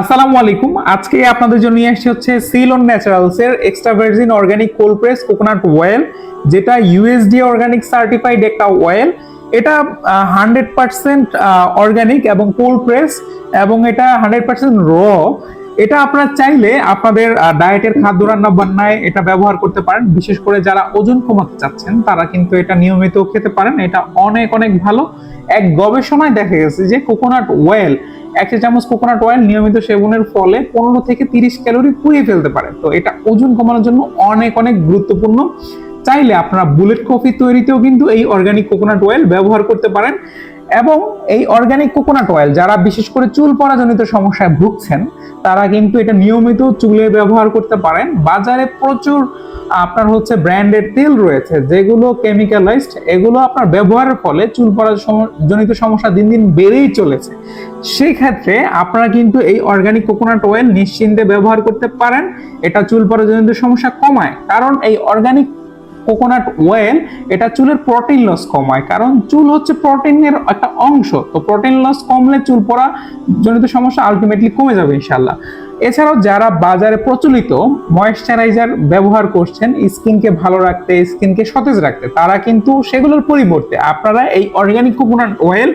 আসসালামু আলাইকুম। আজকে আপনাদের জন্য নিয়ে আসছি হচ্ছে সিলন ন্যাচারালস এর extra virgin organic cold press coconut oil যেটা ইউএসডি অর্গানিক সার্টিফাইড একটা অয়েল এটা হান্ড্রেড পার্সেন্ট অর্গানিক এবং কোল্ড প্রেস এবং এটা হান্ড্রেড পার্সেন্ট র এটা আপনারা চাইলে আপনাদের ডায়েটের খাদ্য রান্না বান্নায় এটা ব্যবহার করতে পারেন। বিশেষ করে যারা ওজন কমাতে চাচ্ছেন, তারা কিন্তু এটা নিয়মিত খেতে পারেন। এটা অনেক অনেক ভালো। এক গবেষণায় দেখা গেছে যে কোকোনাট অয়েল এক চা চামচ কোকোনাট অয়েল নিয়মিত সেবনের ফলে পনেরো থেকে তিরিশ ক্যালোরি পুড়িয়ে ফেলতে পারে। তো এটা ওজন কমানোর জন্য অনেক অনেক গুরুত্বপূর্ণ। চাইলে আপনারা বুলেট কফি তৈরিতেও কিন্তু এই অর্গানিক কোকোনাট অয়েল ব্যবহার করতে পারেন। এবং এই অর্গানিক কোকোনাট অয়েল যারা বিশেষ করে চুল পড়াজনিত সমস্যায় ভুগছেন, তারা কিন্তু এটা নিয়মিত চুলে ব্যবহার করতে পারেন। বাজারে প্রচুর আপনার হচ্ছে ব্র্যান্ডের তেল রয়েছে, যেগুলো কেমিক্যালাইজড এগুলো আপনার ব্যবহারের ফলে চুল পড়া জনিত সমস্যা দিন দিন বেড়েই চলেছে। সেই ক্ষেত্রে আপনারা কিন্তু এই অর্গানিক কোকোনাট অয়েল নিশ্চিন্তে ব্যবহার করতে পারেন। এটা চুল পড়া জনিত সমস্যা কমায়। কারণ এই অর্গানিক কোকোনাট ওয়েল এটা চুলের প্রোটিন লস কমায় কারণ চুল হচ্ছে প্রোটিনের একটা অংশ। তো প্রোটিন লস কমলে চুল পড়া জনিত সমস্যা আলটিমেটলি কমে যাবে ইনশাল্লাহ এছাড়াও যারা বাজারে প্রচলিত ময়েশ্চারাইজার ব্যবহার করছেন স্কিনকে ভালো রাখতে স্কিনকে সতেজ রাখতে, তারা কিন্তু সেগুলোর পরিবর্তে আপনারা এই অর্গানিক কোকোনাট অয়েল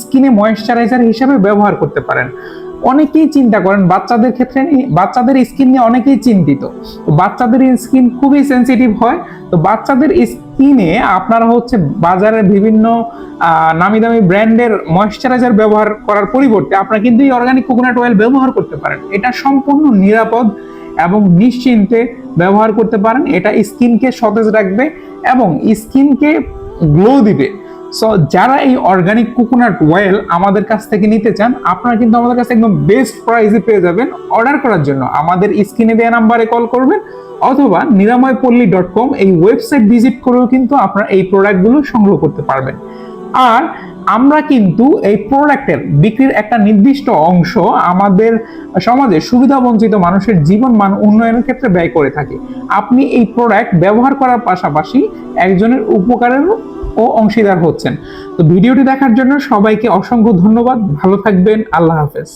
স্কিনে ময়েশ্চারাইজার হিসেবে ব্যবহার করতে পারেন। অনেকেই চিন্তা করেন, বাচ্চাদের ক্ষেত্রে বাচ্চাদের স্কিন নিয়ে অনেকেই চিন্তিত। তো বাচ্চাদের স্কিন খুবই সেনসিটিভ হয়। তো বাচ্চাদের স্কিনে আপনারা হচ্ছে বাজারের বিভিন্ন নামি দামি ব্র্যান্ডের ময়েশ্চারাইজার ব্যবহার করার পরিবর্তে আপনারা কিন্তু এই অর্গানিক কোকোনাট অয়েল ব্যবহার করতে পারেন। এটা সম্পূর্ণ নিরাপদ এবং নিশ্চিন্তে ব্যবহার করতে পারেন। এটা স্কিনকে সতেজ রাখবে এবং স্কিনকে গ্লো দিবে। সো যারা এই অর্গানিক কোকোনাট অয়েল আমাদের কাছ থেকে নিতে চান, আপনারা কিন্তু আমাদের কাছে একদম বেস্ট প্রাইসে পেয়ে যাবেন অর্ডার করার জন্য। আমাদের স্ক্রিনে দেওয়া নাম্বারে কল করবেন অথবা নিরাময়পল্লী ডট কম এই ওয়েবসাইট ভিজিট করেও কিন্তু আপনারা এই প্রোডাক্টগুলো সংগ্রহ করতে পারবেন। আর আমরা কিন্তু এই প্রোডাক্টের বিক্রির একটা নির্দিষ্ট অংশ আমাদের সমাজে সুবিধাবঞ্চিত মানুষের জীবন মান উন্নয়নের ক্ষেত্রে ব্যয় করে থাকি। আপনি এই প্রোডাক্ট ব্যবহার করার পাশাপাশি একজনের উপকারেরও ও অংশীদার হচ্ছেন। তো ভিডিওটি দেখার জন্য সবাইকে অসংখ্য ধন্যবাদ। ভালো থাকবেন। আল্লাহ হাফেজ।